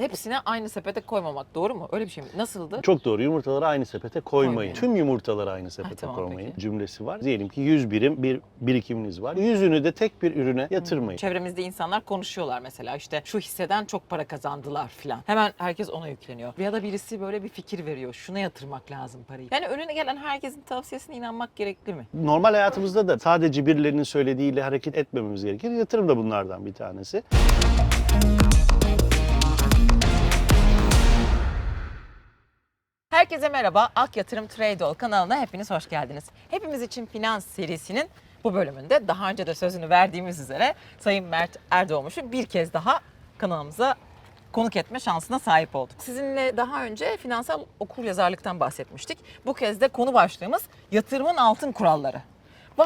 hepsine aynı sepete koymamak doğru mu? Öyle bir şey mi? Nasıldı? Çok doğru. Yumurtaları aynı sepete koymayın. Koymayın. Tüm yumurtaları aynı sepete tamam, koymayın peki. cümlesi var. Diyelim ki 100 birim bir birikiminiz var. Yüzünü de tek bir ürüne yatırmayın. Çevremizde insanlar konuşuyorlar mesela işte şu hisseden çok para kazandılar falan. Hemen herkes ona yükleniyor. Ya da birisi böyle bir fikir veriyor. Şuna yatırmak lazım parayı. Yani önüne gelen herkesin tavsiyesine inanmak gerekli mi? Normal hayatımızda da sadece birilerinin söylediğiyle hareket etmememiz gerekir. Yatırım da bunlardan bir tanesi. Herkese merhaba. Ak Yatırım Trade kanalına hepiniz hoş geldiniz. Hepimiz için finans serisinin bu bölümünde daha önce de sözünü verdiğimiz üzere Sayın Mert Erdoğmuş'u bir kez daha kanalımıza konuk etme şansına sahip olduk. Sizinle daha önce finansal okuryazarlıktan bahsetmiştik. Bu kez de konu başlığımız yatırımın altın kuralları.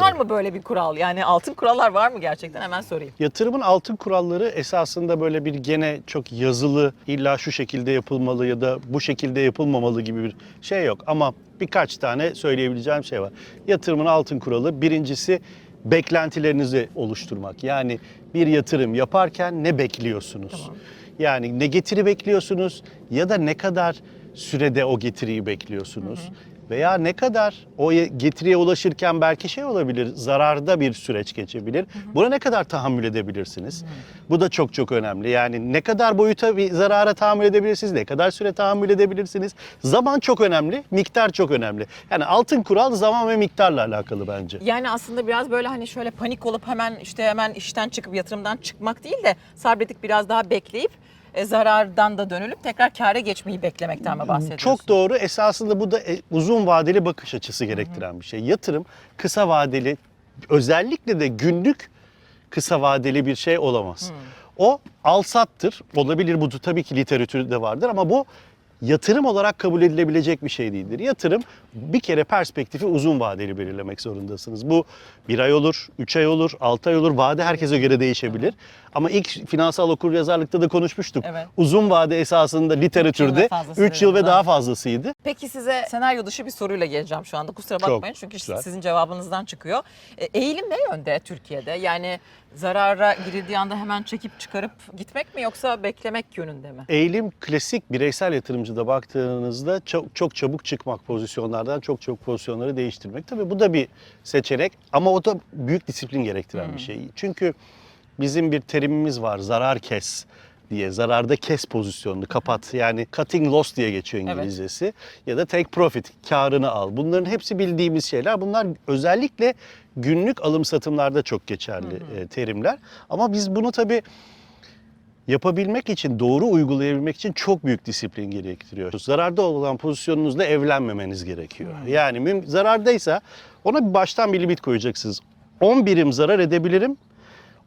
Var mı böyle bir kural? Yani altın kurallar var mı gerçekten? Hemen sorayım. Yatırımın altın kuralları esasında böyle bir gene çok yazılı illa şu şekilde yapılmalı ya da bu şekilde yapılmamalı gibi bir şey yok. Ama birkaç tane söyleyebileceğim şey var. Yatırımın altın kuralı birincisi beklentilerinizi oluşturmak. Yani bir yatırım yaparken ne bekliyorsunuz? Tamam. Yani ne getiri bekliyorsunuz ya da ne kadar sürede o getiriyi bekliyorsunuz? Veya ne kadar o ye- getiriye ulaşırken belki şey olabilir, zararda bir süreç geçebilir. Buna ne kadar tahammül edebilirsiniz? Bu da çok çok önemli. Yani ne kadar boyuta bir zarara tahammül edebilirsiniz, ne kadar süre tahammül edebilirsiniz? Zaman çok önemli, miktar çok önemli. Yani altın kural zaman ve miktarla alakalı bence. Yani aslında biraz böyle hani şöyle panik olup hemen işte hemen işten çıkıp yatırımdan çıkmak değil de sabredip biraz daha bekleyip e, zarardan da dönülüp tekrar kâra geçmeyi beklemekten mi bahsediyorsun? Çok doğru. Esasında bu da e, uzun vadeli bakış açısı gerektiren bir şey. Yatırım kısa vadeli özellikle de günlük kısa vadeli bir şey olamaz. O alsattır. Olabilir bu tabii ki literatürde vardır ama bu yatırım olarak kabul edilebilecek bir şey değildir. Yatırım bir kere perspektifi uzun vadeli belirlemek zorundasınız. Bu bir ay olur, üç ay olur, altı ay olur. Vade herkese göre değişebilir. Ama ilk finansal okuryazarlıkta da konuşmuştuk. Evet. Uzun vade esasında literatürde fazlası 3 yıl ve daha fazlasıydı. Peki size senaryo dışı bir soruyla geleceğim şu anda. Kusura Çok bakmayın çünkü güzel. sizin cevabınızdan çıkıyor. E, eğilim ne yönde Türkiye'de? Yani zarara girildiği anda hemen çekip çıkarıp gitmek mi yoksa beklemek yönünde mi? Eğilim klasik bireysel yatırımcıda baktığınızda çok, çok çabuk çıkmak pozisyonlardan çok çok pozisyonları değiştirmek. Tabii bu da bir seçenek ama o da büyük disiplin gerektiren bir şey. Çünkü bizim bir terimimiz var zarar kes diye. Zararda kes pozisyonunu kapat. Yani cutting loss diye geçiyor Evet. İngilizcesi. Ya da take profit, karını al. Bunların hepsi bildiğimiz şeyler. Bunlar özellikle günlük alım satımlarda çok geçerli e, terimler. Ama biz bunu tabii yapabilmek için, doğru uygulayabilmek için çok büyük disiplin gerektiriyor. Zararda olan pozisyonunuzla evlenmemeniz gerekiyor. Yani müm- zarardaysa ona bir baştan bir limit koyacaksınız. 10 birim zarar edebilirim,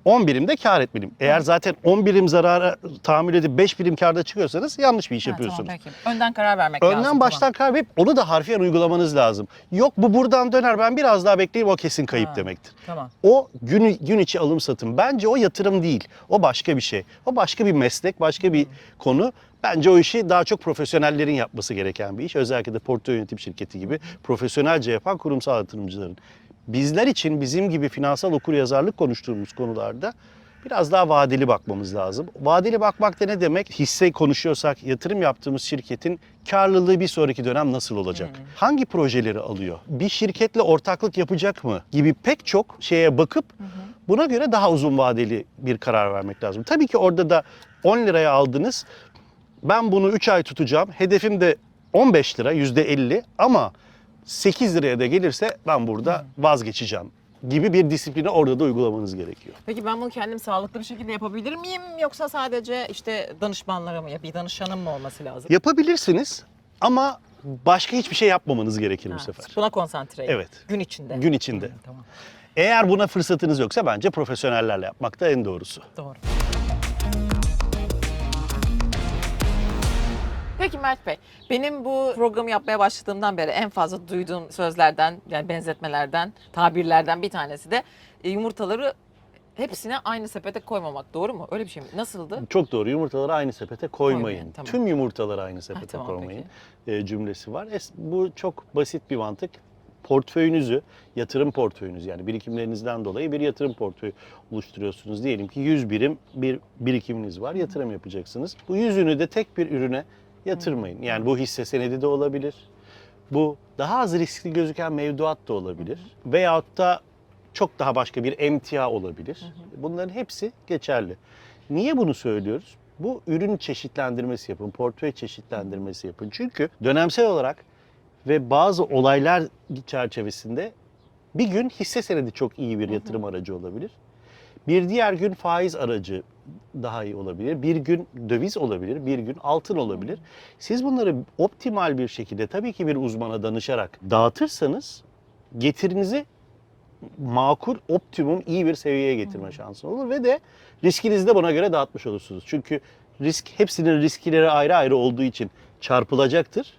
10 birim de kar etmeliyim. Eğer zaten 10 birim zarara tahammül edip 5 birim karda çıkıyorsanız yanlış bir iş Ha, yapıyorsunuz. Tamam, peki. Önden karar vermek lazım. Önden tamam. baştan karar verip onu da harfiyen uygulamanız lazım. Yok bu buradan döner ben biraz daha bekleyeyim o kesin kayıp Ha. demektir. Tamam. O gün, gün içi alım satım. Bence o yatırım değil. O başka bir şey. O başka bir meslek, başka bir konu. Bence o işi daha çok profesyonellerin yapması gereken bir iş. Özellikle de portföy yönetim şirketi gibi profesyonelce yapan kurumsal yatırımcıların. Bizler için bizim gibi finansal okuryazarlık konuştuğumuz konularda biraz daha vadeli bakmamız lazım. Vadeli bakmak da ne demek? Hisse konuşuyorsak yatırım yaptığımız şirketin karlılığı bir sonraki dönem nasıl olacak? Hangi projeleri alıyor? Bir şirketle ortaklık yapacak mı? Gibi pek çok şeye bakıp buna göre daha uzun vadeli bir karar vermek lazım. Tabii ki orada da 10 liraya aldınız. Ben bunu 3 ay tutacağım. Hedefim de 15 lira, %50 ama 8 liraya da gelirse ben burada vazgeçeceğim gibi bir disiplini orada da uygulamanız gerekiyor. Peki ben bunu kendim sağlıklı bir şekilde yapabilir miyim yoksa sadece işte danışmanlara mı, bir danışanım mı olması lazım? Yapabilirsiniz ama başka hiçbir şey yapmamanız gerekir Ha, bu sefer. Buna konsantreyim. Evet. Gün içinde. Gün içinde. Hı, tamam. Eğer buna fırsatınız yoksa bence profesyonellerle yapmak da en doğrusu. Doğru. Peki Mert Bey, benim bu programı yapmaya başladığımdan beri en fazla duyduğum sözlerden, yani benzetmelerden, tabirlerden bir tanesi de e, yumurtaları hepsine aynı sepete koymamak. Doğru mu? Öyle bir şey mi? Nasıldı? Çok doğru. Yumurtaları aynı sepete koymayın. Koymayın, tamam. Tüm yumurtaları aynı sepete tamam, koymayın e, cümlesi var. Bu çok basit bir mantık. portföyünüzü, yatırım portföyünüz yani birikimlerinizden dolayı bir yatırım portföyü oluşturuyorsunuz. Diyelim ki 100 birim bir birikiminiz var, yatırım yapacaksınız. Bu yüzünü de tek bir ürüne yatırmayın. Yani bu hisse senedi de olabilir. Bu daha az riskli gözüken mevduat da olabilir. Veyahut da çok daha başka bir emtia olabilir. Bunların hepsi geçerli. Niye bunu söylüyoruz? Bu ürün çeşitlendirmesi yapın, portföy çeşitlendirmesi yapın. Çünkü dönemsel olarak ve bazı olaylar çerçevesinde bir gün hisse senedi çok iyi bir yatırım aracı olabilir. Bir diğer gün faiz aracı daha iyi olabilir. Bir gün döviz olabilir, bir gün altın olabilir. Siz bunları optimal bir şekilde tabii ki bir uzmana danışarak dağıtırsanız getirinizi makul, optimum, iyi bir seviyeye getirme şansın olur ve de riskinizi de buna göre dağıtmış olursunuz. Çünkü risk hepsinin riskleri ayrı ayrı olduğu için çarpılacaktır.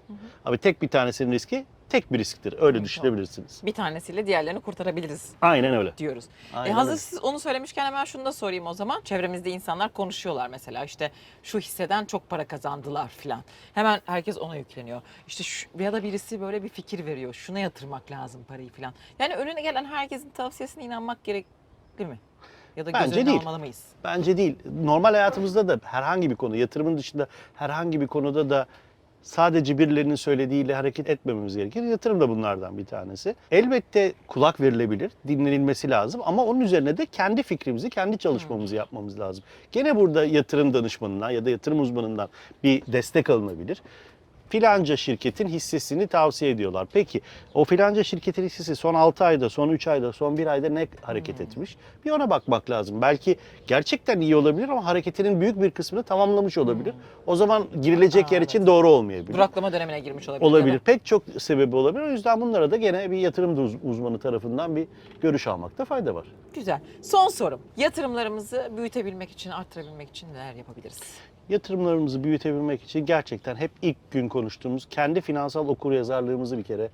Abi tek bir tanesinin riski tek bir risktir. Öyle düşünebilirsiniz. Bir tanesiyle diğerlerini kurtarabiliriz Aynen öyle. diyoruz. Aynen E hazır öyle. siz onu söylemişken hemen şunu da sorayım o zaman. Çevremizde insanlar konuşuyorlar mesela işte şu hisseden çok para kazandılar filan. Hemen herkes ona yükleniyor. İşte şu, ya da birisi böyle bir fikir veriyor. Şuna yatırmak lazım parayı filan. Yani önüne gelen herkesin tavsiyesine inanmak gerekli mi? Ya da göz Bence önüne değil. almalı mıyız? Bence değil. Normal hayatımızda da herhangi bir konu, yatırımın dışında herhangi bir konuda da sadece birilerinin söylediğiyle hareket etmememiz gerekir. Yatırım da bunlardan bir tanesi. Elbette kulak verilebilir, dinlenilmesi lazım ama onun üzerine de kendi fikrimizi, kendi çalışmamızı yapmamız lazım. Gene burada yatırım danışmanından ya da yatırım uzmanından bir destek alınabilir. Filanca şirketin hissesini tavsiye ediyorlar. Peki o filanca şirketin hissesi son 6 ayda, son 3 ayda, son 1 ayda ne hareket etmiş? Bir ona bakmak lazım. Belki gerçekten iyi olabilir ama hareketinin büyük bir kısmını tamamlamış olabilir. O zaman girilecek Aa, yer için doğru olmayabilir. Duraklama dönemine girmiş olabilir. Olabilir. Pek çok sebebi olabilir. O yüzden bunlara da gene bir yatırım uzmanı tarafından bir görüş almakta fayda var. Güzel. Son sorum. Yatırımlarımızı büyütebilmek için, arttırabilmek için neler yapabiliriz? Yatırımlarımızı büyütebilmek için gerçekten hep ilk gün konuştuğumuz kendi finansal okuryazarlığımızı bir kere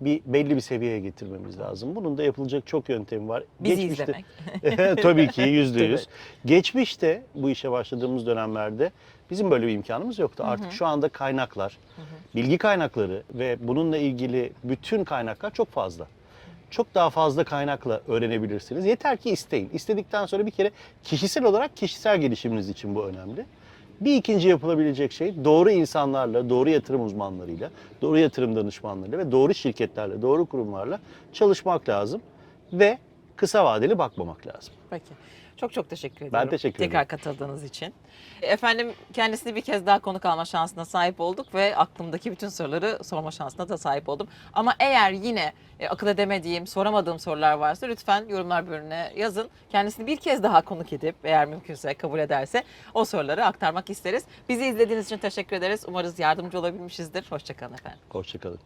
bir belli bir seviyeye getirmemiz lazım. Bunun da yapılacak çok yöntemi var. Bizi Geçmişte- izlemek. Tabii ki yüzde yüz. Geçmişte bu işe başladığımız dönemlerde bizim böyle bir imkanımız yoktu. Artık şu anda kaynaklar, bilgi kaynakları ve bununla ilgili bütün kaynaklar çok fazla. Çok daha fazla kaynakla öğrenebilirsiniz. Yeter ki isteyin. İstedikten sonra bir kere kişisel olarak kişisel gelişiminiz için bu önemli. Bir ikinci yapılabilecek şey doğru insanlarla, doğru yatırım uzmanlarıyla, doğru yatırım danışmanlarıyla ve doğru şirketlerle, doğru kurumlarla çalışmak lazım ve kısa vadeli bakmamak lazım. Peki. Çok çok teşekkür ederim. teşekkür Tekrar ederim. katıldığınız için. Efendim kendisini bir kez daha konuk alma şansına sahip olduk ve aklımdaki bütün soruları sorma şansına da sahip oldum. Ama eğer yine e, akıl edemediğim, soramadığım sorular varsa lütfen yorumlar bölümüne yazın. Kendisini bir kez daha konuk edip eğer mümkünse kabul ederse o soruları aktarmak isteriz. Bizi izlediğiniz için teşekkür ederiz. Umarız yardımcı olabilmişizdir. Hoşçakalın efendim. Hoşçakalın.